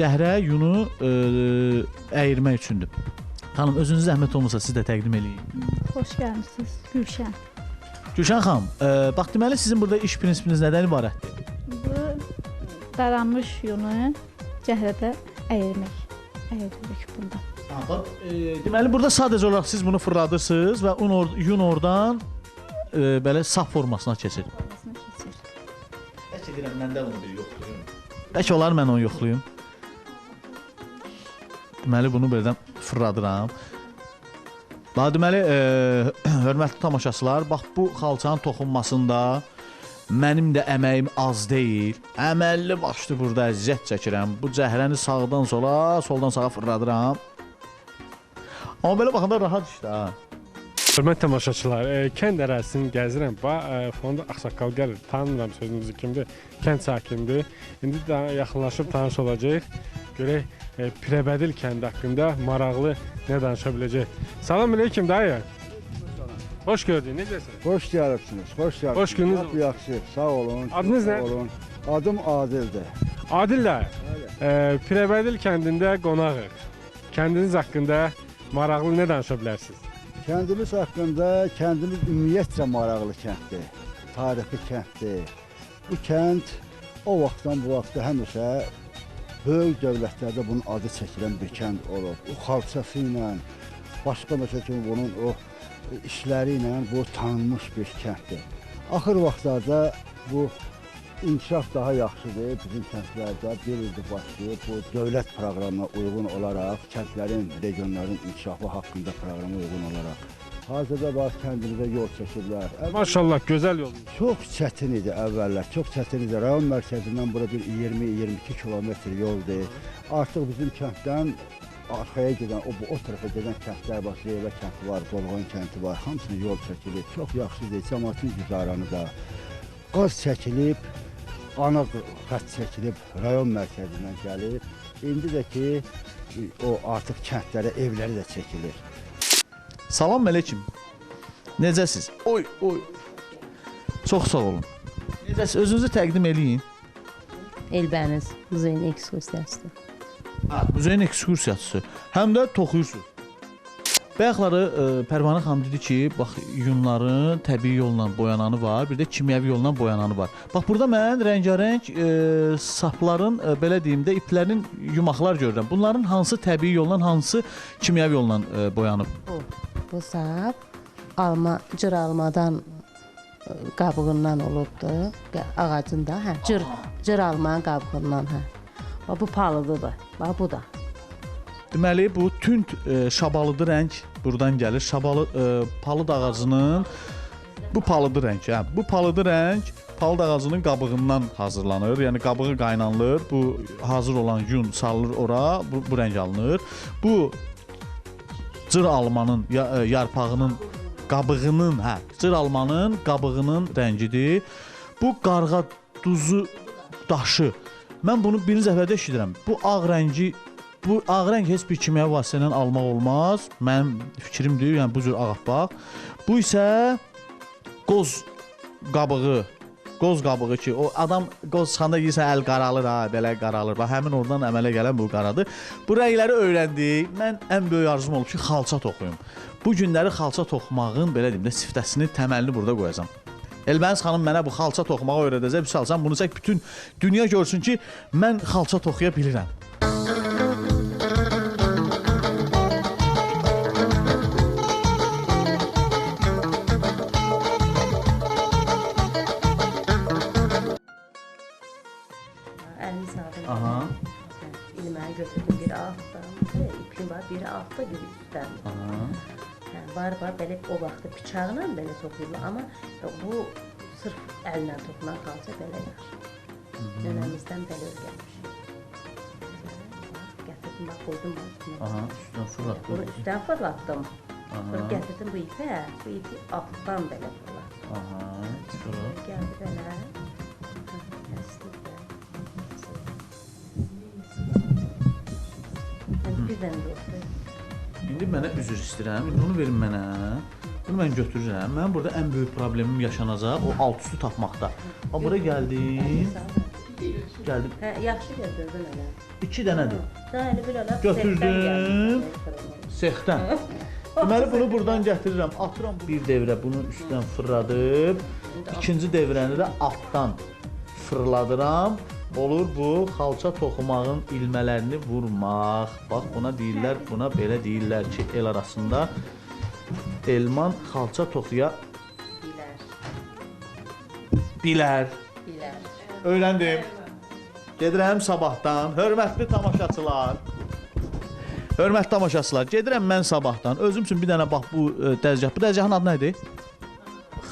cəhrə yunu ə, əyirmək üçündür. Xanım özünüz zəhmət olmasa siz də təqdim eləyin. Xoş gəlmisiniz Gülşən. Gülşən xanım, ə, bax deməli sizin burada iş prinsipiniz nədən ibarətdir? Bu daranmış yunu cəhrədə əyirmək. Əyiririk bunda. Ha, bax, ə, deməli burada sadəcə olaraq siz bunu fırladırsınız və un or yun oradan ə, belə saf formasına keçir. Orasını keçir. Bəlkə deyirəm məndə bunu bir yoxlayım. Bəlkə olar mən onu yoxlayım. Deməli bunu birdən fırladıram. Bax deməli, e, hörmətli tamaşaçılar, bax bu xalçanın toxunmasında mənim də əməyim az deyil. Əməlli başlı burada əziyyət çəkirəm. Bu cəhrəni sağdan sola, soldan sağa fırladıram. Amma belə baxanda rahat işdir ha. Hörmət tamaşaçılar, e, kənd ərazisini gəzirəm. Bax, e, fonda ağsaqqal gəlir. Tanımıram sözünüzü kimdir? Kənd sakinidir. İndi də yaxınlaşıb tanış olacağıq. Görək e, Pirəbədil kəndi haqqında maraqlı nə danışa biləcək. Salam əleykum dayı. Xoş gördük. Necəsən? Hoş gəlibsiniz. Xoş gəlibsiniz. Hoş gününüz olsun. yaxşı. Sağ olun. Adınız nə? Olun. Adım Adildir. Adil dayı. E, Pirəbədil kəndində qonağıq. Kəndiniz haqqında maraqlı nə danışa bilərsiniz? Kəndimiz haqqında kəndimiz ümumiyyətcə maraqlı kənddir. Tarixi kənddir. Bu kənd o vaxtdan bu vaxta həmişə böyük dövlətlərdə bunun adı çəkilən bir kənd olub. O xalçası ilə, başqa məsəl kimi bunun o işləri ilə bu tanınmış bir kənddir. Axır vaxtlarda bu inkişaf daha yaxşıdır. Bizim kəndlərdə bir ildir başlayıb bu dövlət proqramına uyğun olaraq kəndlərin, regionların inkişafı haqqında proqrama uyğun olaraq hazırda bax kəndimizə yol çəkiblər. Maşallah gözəl yol. Çox çətin idi əvvəllər, çox çətin idi. Rayon mərkəzindən bura bir 20-22 kilometr yoldur. Artıq bizim kənddən arxaya gedən, o bu o tərəfə gedən kəndlər var, Zeyvə kəndi var, Dolğan kəndi var. Hamısına yol çəkilib. Çox yaxşıdır. Cəmaətin güzaranı da qaz çəkilib, ana xətt çəkilib rayon mərkəzindən gəlib. İndi də ki o artıq kəndlərə, evləri də çəkilir. Salam əleykum. Necəsiz? Oy, oy. Çox sağ olun. Necəsiz? Özünüzü təqdim eləyin. Elbəniz muzeyin ekskursiyasıdır. Ha, muzeyin ekskursiyası. Həm də toxuyursunuz. Bayaqları e, Pərvanə xanım dedi ki, bax yunların təbii yolla boyananı var, bir də kimyəvi yolla boyananı var. Bax burada mən rəngarəng e, sapların e, belə deyim də iplərin yumaqlar görürəm. Bunların hansı təbii yolla, hansı kimyəvi yolla e, boyanıb? Bu, bu sap alma, cır almadan e, qabığından olubdu. Ağacında, hə, cır, cır almanın qabığından, hə. Bax bu palıdıdır. Bax bu da. Deməli bu tünd e, şabalıdı rəng burdan gəlir. Şabalı e, palıd ağacının bu palıdı rəng, hə. Bu palıdı rəng palıd ağacının qabığından hazırlanır. Yəni qabığı qaynanılır. Bu hazır olan yun salınır ora, bu, bu rəng alınır. Bu cır almanın ya, e, yarpağının qabığının, hə, cır almanın qabığının rəngidir. Bu qarğa duzu daşı. Mən bunu birinci dəfədə eşidirəm. Bu ağ rəngi bu ağ rəng heç bir kimyəvi vasitə ilə almaq olmaz. Mənim fikrimdir, yəni bu cür ağappaq. Bu isə qoz qabığı qoz qabığı ki, o adam qoz çıxanda yeyirsə əl qaralır ha, belə qaralır. Bax həmin oradan əmələ gələn bu qaradır. Bu rəngləri öyrəndik. Mən ən böyük arzum olub ki, xalça toxuyum. Bu günləri xalça toxumağın belə deyim də siftəsini, təməlini burada qoyacağam. Elbəniz xanım mənə bu xalça toxumağı öyrədəcək. Bir salsam bunu çək bütün dünya görsün ki, mən xalça toxuya bilirəm. Biri altda, biri üstdən. Aha. Hə, var var belə o vaxtda bıçaqla belə toxuyurlar, amma bu sırf əllə toxunan xalça belə yaxşı. Nənəmizdən belə öyrənmişik. Gətirdim bax qoydum bax üstünə. Aha, üstdən fırlatdı. Bunu üstdən fırlatdım. Sonra gətirdim bu ipə, bu ipi altdan belə fırlatdım. Aha, çıxırıq. Gəldi belə. Dənə. İndi mənə üzr istəyirəm. Bunu verin mənə. Bunu mən götürürəm. Mənim burada ən böyük problemim yaşanacaq o alt üstü tapmaqda. Bax bura gəldim. Gəldim. Hə, yaxşı götürdün elə. 2 dənədir. Sən elə bir elə Götürdüm. Sexdən. Deməli bunu burdan gətirirəm, atıram bir devrə bunu üstdən fırladıb, ikinci devrəni də altdan fırladıram. Olur bu xalça toxumağın ilmələrini vurmaq. Bax buna deyirlər, buna belə deyirlər ki, el arasında elman xalça toxuya Bilər, bilər. Öyrəndim. Gedirəm sabahdan. Hörmətli tamaşaçılar. Hörmətli tamaşaçılar, gedirəm mən sabahdan. Özüm üçün bir dənə bax bu e, dəzgah. Bu dəzgahın adı nə idi?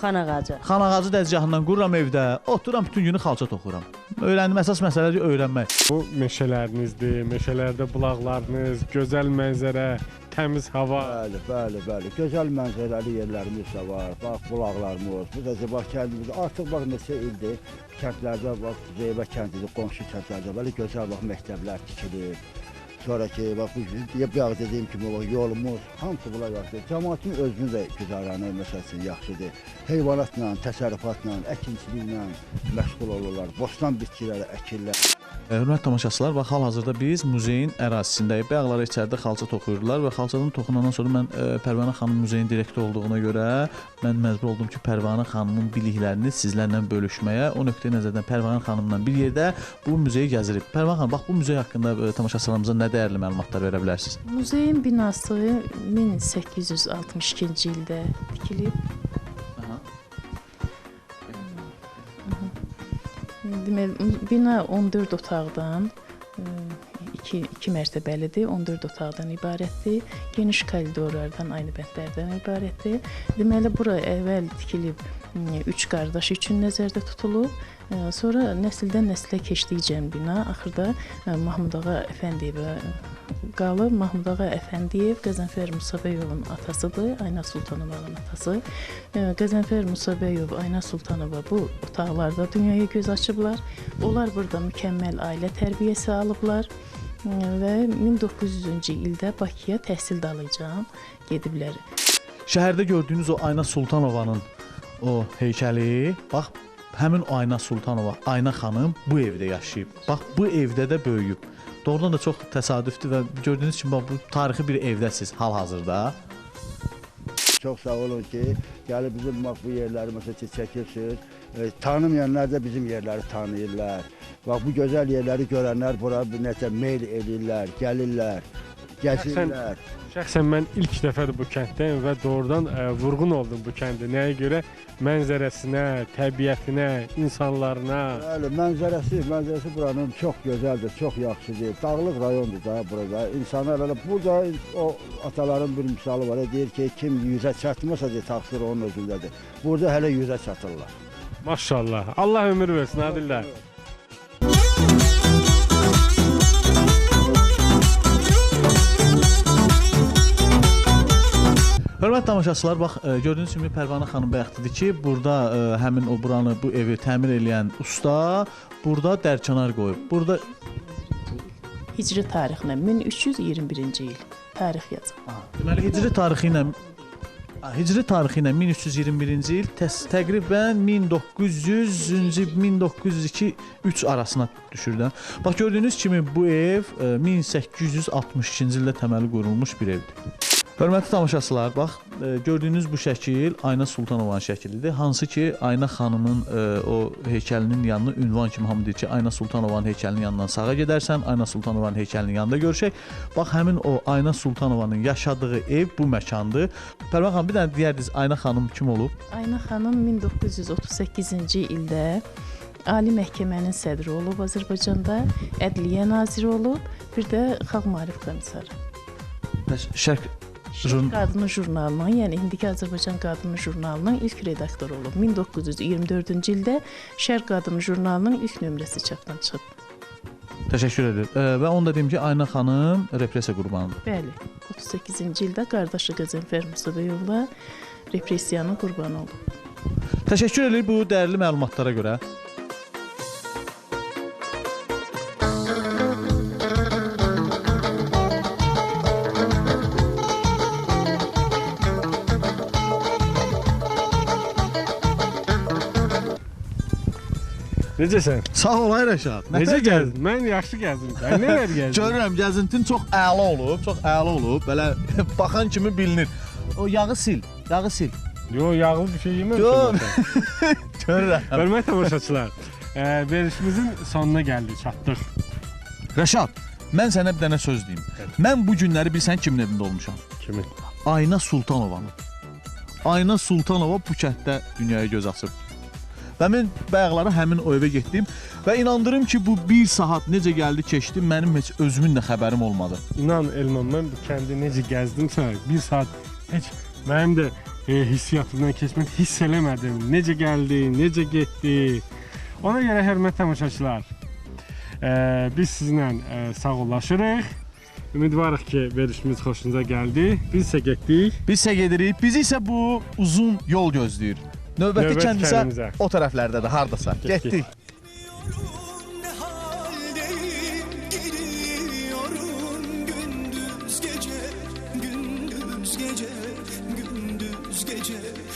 Xan ağacı. Xan ağacı dəzgahından qururam evdə. Otururam bütün günü xalça toxuram. Öyrəndim əsas məsələ öyrənmək. Bu meşələrinizdir, meşələrdə bulaqlarınız, gözəl mənzərə, təmiz hava. Bəli, bəli, bəli. Gözəl mənzərəli yerlərimiz də var. Bax, bulaqlarımız. Bu da bax kəndimiz. Artıq bax neçə ildir kəndlərdə bax Zeybə kəndidir, qonşu kəndlərdə belə gözəl bax məktəblər tikilir. Sonraki bax bu deyə bir dediyim kimi o yolumuz hamısı bunlar yaxşıdır. Cəmaətin özünün də güzəranı məsələn yaxşıdır. Heyvanatla, təsərrüfatla, əkinçiliklə məşğul olurlar. Bostan bitkiləri əkirlər. Hörmətli tamaşaçılar, bax hal-hazırda biz muzeyin ərazisindəyik. Bayaqlar içəridə xalça toxuyurdular və xalçadan toxunandan sonra mən e, Pərvanə xanım muzeyin direktoru olduğuna görə mən məcbur oldum ki, Pərvanə xanımın biliklərini sizlərlə bölüşməyə. O nöqteyi nəzərdən Pərvanə xanımla bir yerdə bu muzeyi gəzirib. Pərvanə xanım, bax bu muzey haqqında e, tamaşaçılarımıza nə dəyərli məlumatlar verə bilərsiniz? Muzeyin binası 1862-ci ildə tikilib. Deməli, bina 14 otaqdan 2 2 mərtəbəlidir, 14 otaqdan ibarətdir. Geniş koridorlardan, ayna bəndlərdən ibarətdir. Deməli, bura əvvəl tikilib 3 qardaş üçün nəzərdə tutulub. Sonra nəsildən nəslə keçdikcə bina axırda ə, Mahmud ağa Əfəndiyevə qalıb. Mahmud ağa Əfəndiyev Qəzənfər Musabəyovun atasıdır, Ayna Sultanovanın atası. Qəzənfər Musabəyov, Ayna Sultanova bu otaqlarda dünyaya göz açıblar. Onlar burada mükəmməl ailə tərbiyəsi alıblar və 1900-cü ildə Bakıya təhsil dalıcan gediblər. Şəhərdə gördüyünüz o Ayna Sultanovanın o heykəli, bax həmin Ayna Sultanova, Ayna xanım bu evdə yaşayıb. Bax bu evdə də böyüyüb. Doğrudan da çox təsadüfdür və gördüyünüz kimi bax bu tarixi bir evdəsiz hal-hazırda. Çox sağ olun ki, gəlib bizim bax bu yerləri məsələn ki, çəkirsiniz. E, tanımayanlar da bizim yerləri tanıyırlar. Bax bu gözəl yerləri görənlər bura bir necə meyl eləyirlər, gəlirlər, gəzirlər. Şəxsən mən ilk dəfədir bu kənddəyəm və doğrudan ə, vurğun oldum bu kəndə. Nəyə görə? Mənzərəsinə, təbiətinə, insanlarına. Bəli, mənzərəsi, mənzərəsi buranın çox gözəldir, çox yaxşıdır. Dağlıq rayondur da burada. İnsanlar elə burada o ataların bir misalı var. Deyir ki, kim yüzə çatmasa deyə təqsir onun özündədir. Burada hələ yüzə çatırlar. Maşallah. Allah ömür versin Adillər. Hörmətli tamaşaçılar, bax e, gördüyünüz kimi Pərvanə xanım bayaq dedi ki, burada e, həmin o buranı, bu evi təmir edən usta burada dərçənar qoyub. Burada Hicri tarixinə 1321-ci il tarix yazıb. deməli hicri tarixi ilə Hicri tarixi ilə 1321-ci il təqribən 1900-cü 1902 3 arasına düşür də. Bax gördüyünüz kimi bu ev e, 1862-ci ildə təməli qurulmuş bir evdir. Hörmətli tamaşaçılar, bax e, gördüyünüz bu şəkil Ayna Sultanovanın şəklidir. Hansı ki Ayna xanımın e, o heykəlinin yanına ünvan kimi hamı deyir ki, Ayna Sultanovanın heykəlinin yanından sağa gedərsən, Ayna Sultanovanın heykəlinin yanında görüşək. Bax həmin o Ayna Sultanovanın yaşadığı ev bu məkandır. Pərvan xanım bir dənə deyərdiniz Ayna xanım kim olub? Ayna xanım 1938-ci ildə Ali Məhkəmənin sədri olub Azərbaycanda, Ədliyyə naziri olub, bir də Xalq Maarif komissarı. Bəs Şərq Jurn- Qadını jurnalının, yəni indiki Azərbaycan Qadını jurnalının ilk redaktoru olub. 1924-cü ildə Şərq Qadını jurnalının ilk nömrəsi çapdan çıxıb. Təşəkkür edirəm. Və onu da deyim ki, Ayna xanım repressiya qurbanıdır. Bəli, 38-ci ildə qardaşı Qəzənfər Musabəyovla repressiyanın qurbanı olub. Təşəkkür edirik bu dəyərli məlumatlara görə. Necəsən? Sağ ol ay Rəşad. Necə gəzdin? Mən yaxşı gəzdim. Sən nələr gəzdin? Görürəm gəzintin çox əla olub, çox əla olub. Belə baxan kimi bilinir. O yağı sil, yağı sil. Yo, yağlı bir şey yeməmişəm. Görürəm. Hörmətli tamaşaçılar, e, verilişimizin sonuna gəldik, çatdıq. Rəşad, mən sənə bir dənə söz deyim. Mən bu günləri bilsən kimin evində olmuşam? Kimin? Ayna Sultanovanın. Ayna Sultanova bu kənddə dünyaya göz açıb. Və mən bayaqları həmin o evə getdim və inandırım ki, bu 1 saat necə gəldi, keçdi, mənim heç özümün də xəbərim olmadı. İnan Elman, mən bu kəndi necə gəzdimsə, bir saat heç mənim də e, hissiyatımdan keçmək hiss eləmədim. Necə gəldi, necə getdi. Ona görə hörmətli tamaşaçılar, e, biz sizinlə e, sağollaşırıq. Ümidvarıq ki, verilişimiz xoşunuza gəldi. Biz isə getdik. Biz isə gedirik, bizi isə bu uzun yol gözləyir. Növbəti Növbət kənd isə o tərəflərdədir, hardasa. Getdik. Getdik. Gece, gece, gündüz gece